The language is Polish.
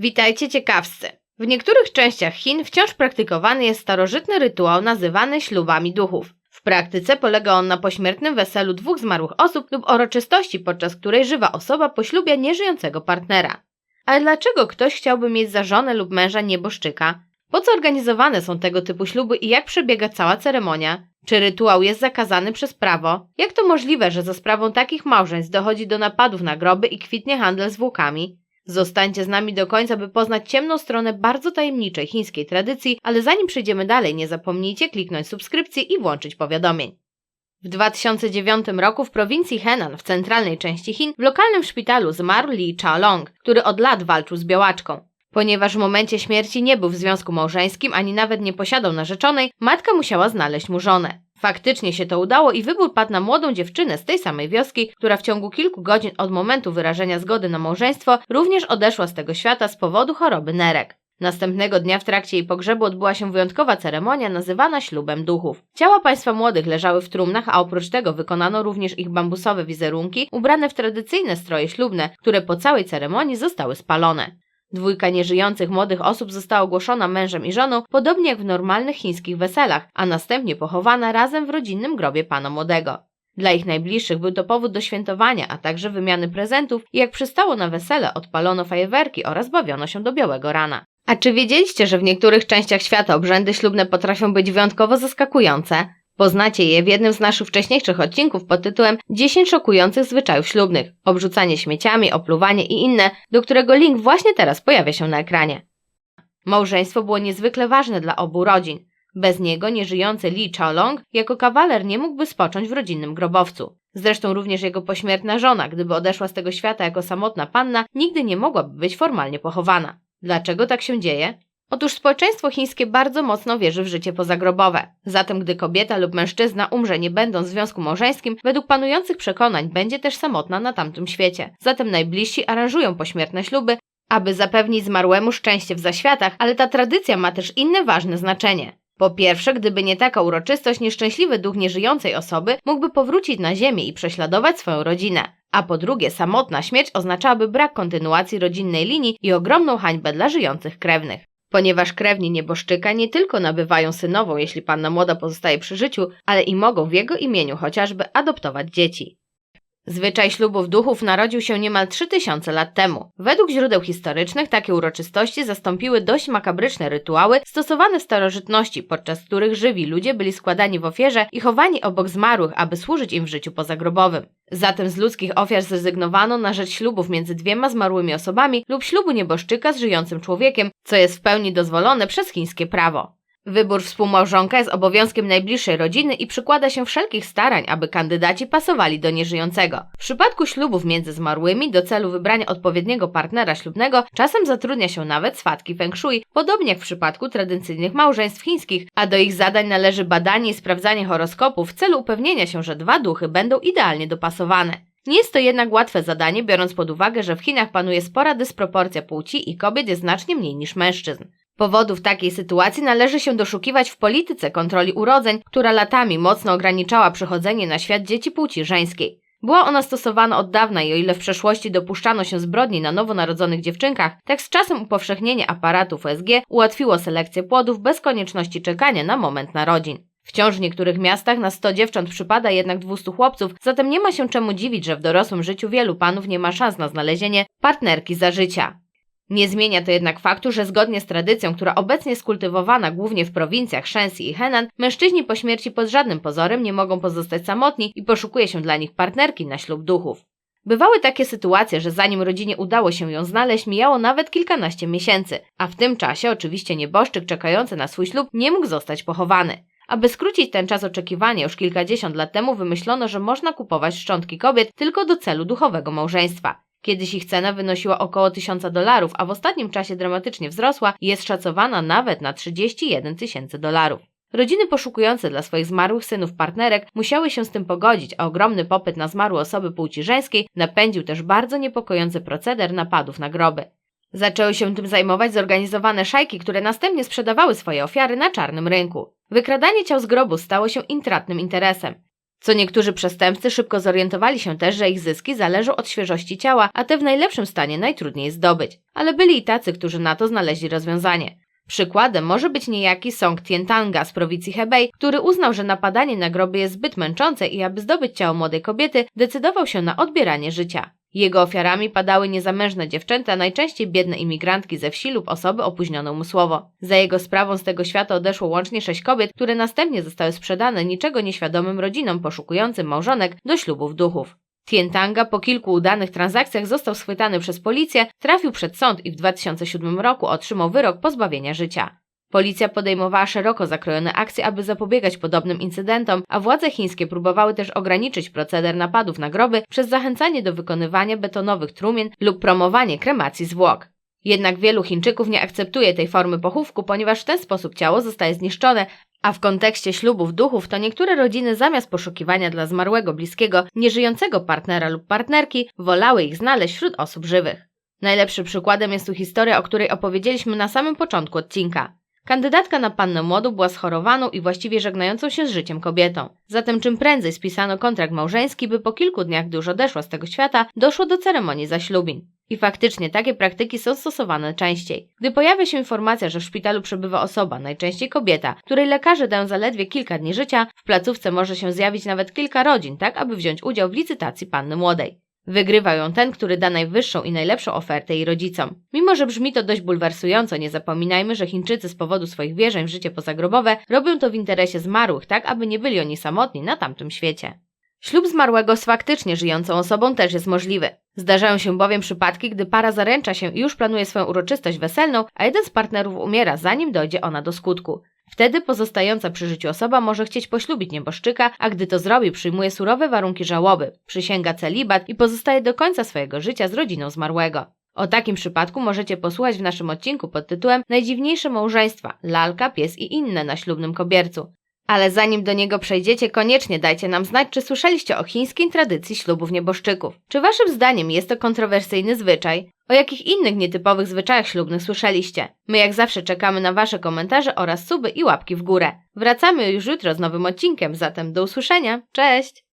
Witajcie ciekawscy! W niektórych częściach Chin wciąż praktykowany jest starożytny rytuał nazywany ślubami duchów. W praktyce polega on na pośmiertnym weselu dwóch zmarłych osób lub uroczystości, podczas której żywa osoba poślubia nieżyjącego partnera. Ale dlaczego ktoś chciałby mieć za żonę lub męża nieboszczyka? Po co organizowane są tego typu śluby i jak przebiega cała ceremonia? Czy rytuał jest zakazany przez prawo? Jak to możliwe, że za sprawą takich małżeństw dochodzi do napadów na groby i kwitnie handel zwłokami? Zostańcie z nami do końca, by poznać ciemną stronę bardzo tajemniczej chińskiej tradycji, ale zanim przejdziemy dalej, nie zapomnijcie kliknąć subskrypcję i włączyć powiadomień. W 2009 roku w prowincji Henan w centralnej części Chin w lokalnym szpitalu zmarł Li Chaolong, który od lat walczył z białaczką. Ponieważ w momencie śmierci nie był w związku małżeńskim ani nawet nie posiadał narzeczonej, matka musiała znaleźć mu żonę. Faktycznie się to udało i wybór padł na młodą dziewczynę z tej samej wioski, która w ciągu kilku godzin od momentu wyrażenia zgody na małżeństwo również odeszła z tego świata z powodu choroby nerek. Następnego dnia w trakcie jej pogrzebu odbyła się wyjątkowa ceremonia nazywana ślubem duchów. Ciała państwa młodych leżały w trumnach, a oprócz tego wykonano również ich bambusowe wizerunki ubrane w tradycyjne stroje ślubne, które po całej ceremonii zostały spalone. Dwójka nieżyjących młodych osób została ogłoszona mężem i żoną, podobnie jak w normalnych chińskich weselach, a następnie pochowana razem w rodzinnym grobie pana młodego. Dla ich najbliższych był to powód do świętowania, a także wymiany prezentów i jak przystało na wesele odpalono fajerwerki oraz bawiono się do białego rana. A czy wiedzieliście, że w niektórych częściach świata obrzędy ślubne potrafią być wyjątkowo zaskakujące? Poznacie je w jednym z naszych wcześniejszych odcinków pod tytułem 10 szokujących zwyczajów ślubnych, obrzucanie śmieciami, opluwanie i inne, do którego link właśnie teraz pojawia się na ekranie. Małżeństwo było niezwykle ważne dla obu rodzin. Bez niego nieżyjący Li Chaolong jako kawaler nie mógłby spocząć w rodzinnym grobowcu. Zresztą również jego pośmiertna żona, gdyby odeszła z tego świata jako samotna panna, nigdy nie mogłaby być formalnie pochowana. Dlaczego tak się dzieje? Otóż społeczeństwo chińskie bardzo mocno wierzy w życie pozagrobowe. Zatem gdy kobieta lub mężczyzna umrze nie będąc w związku małżeńskim, według panujących przekonań będzie też samotna na tamtym świecie. Zatem najbliżsi aranżują pośmiertne śluby, aby zapewnić zmarłemu szczęście w zaświatach, ale ta tradycja ma też inne ważne znaczenie. Po pierwsze, gdyby nie taka uroczystość, nieszczęśliwy duch nieżyjącej osoby mógłby powrócić na ziemię i prześladować swoją rodzinę. A po drugie, samotna śmierć oznaczałaby brak kontynuacji rodzinnej linii i ogromną hańbę dla żyjących krewnych. Ponieważ krewni nieboszczyka nie tylko nabywają synową, jeśli panna młoda pozostaje przy życiu, ale i mogą w jego imieniu chociażby adoptować dzieci. Zwyczaj ślubów duchów narodził się niemal 3000 lat temu. Według źródeł historycznych takie uroczystości zastąpiły dość makabryczne rytuały stosowane w starożytności, podczas których żywi ludzie byli składani w ofierze i chowani obok zmarłych, aby służyć im w życiu pozagrobowym. Zatem z ludzkich ofiar zrezygnowano na rzecz ślubów między dwiema zmarłymi osobami lub ślubu nieboszczyka z żyjącym człowiekiem, co jest w pełni dozwolone przez chińskie prawo. Wybór współmałżonka jest obowiązkiem najbliższej rodziny i przykłada się wszelkich starań, aby kandydaci pasowali do nieżyjącego. W przypadku ślubów między zmarłymi do celu wybrania odpowiedniego partnera ślubnego czasem zatrudnia się nawet swatki feng shui, podobnie jak w przypadku tradycyjnych małżeństw chińskich, a do ich zadań należy badanie i sprawdzanie horoskopu w celu upewnienia się, że dwa duchy będą idealnie dopasowane. Nie jest to jednak łatwe zadanie, biorąc pod uwagę, że w Chinach panuje spora dysproporcja płci i kobiet jest znacznie mniej niż mężczyzn. Powodów takiej sytuacji należy się doszukiwać w polityce kontroli urodzeń, która latami mocno ograniczała przychodzenie na świat dzieci płci żeńskiej. Była ona stosowana od dawna i o ile w przeszłości dopuszczano się zbrodni na nowonarodzonych dziewczynkach, tak z czasem upowszechnienie aparatów USG ułatwiło selekcję płodów bez konieczności czekania na moment narodzin. Wciąż w niektórych miastach na 100 dziewcząt przypada jednak 200 chłopców, zatem nie ma się czemu dziwić, że w dorosłym życiu wielu panów nie ma szans na znalezienie partnerki za życia. Nie zmienia to jednak faktu, że zgodnie z tradycją, która obecnie jest kultywowana głównie w prowincjach Shenxi i Henan, mężczyźni po śmierci pod żadnym pozorem nie mogą pozostać samotni i poszukuje się dla nich partnerki na ślub duchów. Bywały takie sytuacje, że zanim rodzinie udało się ją znaleźć, mijało nawet kilkanaście miesięcy, a w tym czasie oczywiście nieboszczyk czekający na swój ślub nie mógł zostać pochowany. Aby skrócić ten czas oczekiwania, już kilkadziesiąt lat temu wymyślono, że można kupować szczątki kobiet tylko do celu duchowego małżeństwa. Kiedyś ich cena wynosiła około 1000 dolarów, a w ostatnim czasie dramatycznie wzrosła i jest szacowana nawet na 31 tysięcy dolarów. Rodziny poszukujące dla swoich zmarłych synów partnerek musiały się z tym pogodzić, a ogromny popyt na zmarłe osoby płci żeńskiej napędził też bardzo niepokojący proceder napadów na groby. Zaczęły się tym zajmować zorganizowane szajki, które następnie sprzedawały swoje ofiary na czarnym rynku. Wykradanie ciał z grobu stało się intratnym interesem. Co niektórzy przestępcy szybko zorientowali się też, że ich zyski zależą od świeżości ciała, a te w najlepszym stanie najtrudniej zdobyć. Ale byli i tacy, którzy na to znaleźli rozwiązanie. Przykładem może być niejaki Song Tientanga z prowincji Hebei, który uznał, że napadanie na groby jest zbyt męczące i aby zdobyć ciało młodej kobiety, decydował się na odbieranie życia. Jego ofiarami padały niezamężne dziewczęta, najczęściej biedne imigrantki ze wsi lub osoby opóźnione umysłowo. Za jego sprawą z tego świata odeszło łącznie sześć kobiet, które następnie zostały sprzedane niczego nieświadomym rodzinom poszukującym małżonek do ślubów duchów. Tientanga po kilku udanych transakcjach został schwytany przez policję, trafił przed sąd i w 2007 roku otrzymał wyrok pozbawienia życia. Policja podejmowała szeroko zakrojone akcje, aby zapobiegać podobnym incydentom, a władze chińskie próbowały też ograniczyć proceder napadów na groby przez zachęcanie do wykonywania betonowych trumien lub promowanie kremacji zwłok. Jednak wielu Chińczyków nie akceptuje tej formy pochówku, ponieważ w ten sposób ciało zostaje zniszczone, a w kontekście ślubów duchów to niektóre rodziny zamiast poszukiwania dla zmarłego bliskiego, nieżyjącego partnera lub partnerki, wolały ich znaleźć wśród osób żywych. Najlepszym przykładem jest tu historia, o której opowiedzieliśmy na samym początku odcinka. Kandydatka na pannę młodu była schorowaną i właściwie żegnającą się z życiem kobietą. Zatem czym prędzej spisano kontrakt małżeński, by po kilku dniach, gdy już odeszła z tego świata, doszło do ceremonii zaślubin. I faktycznie takie praktyki są stosowane częściej. Gdy pojawia się informacja, że w szpitalu przebywa osoba, najczęściej kobieta, której lekarze dają zaledwie kilka dni życia, w placówce może się zjawić nawet kilka rodzin, tak aby wziąć udział w licytacji panny młodej. Wygrywa ją ten, który da najwyższą i najlepszą ofertę jej rodzicom. Mimo, że brzmi to dość bulwersująco, nie zapominajmy, że Chińczycy z powodu swoich wierzeń w życie pozagrobowe robią to w interesie zmarłych, tak aby nie byli oni samotni na tamtym świecie. Ślub zmarłego z faktycznie żyjącą osobą też jest możliwy. Zdarzają się bowiem przypadki, gdy para zaręcza się i już planuje swoją uroczystość weselną, a jeden z partnerów umiera, zanim dojdzie ona do skutku. Wtedy pozostająca przy życiu osoba może chcieć poślubić nieboszczyka, a gdy to zrobi, przyjmuje surowe warunki żałoby, przysięga celibat i pozostaje do końca swojego życia z rodziną zmarłego. O takim przypadku możecie posłuchać w naszym odcinku pod tytułem Najdziwniejsze małżeństwa lalka, pies i inne na ślubnym kobiercu. Ale zanim do niego przejdziecie, koniecznie dajcie nam znać, czy słyszeliście o chińskiej tradycji ślubów nieboszczyków. Czy waszym zdaniem jest to kontrowersyjny zwyczaj? O jakich innych nietypowych zwyczajach ślubnych słyszeliście? My jak zawsze czekamy na wasze komentarze oraz suby i łapki w górę. Wracamy już jutro z nowym odcinkiem, zatem do usłyszenia. Cześć!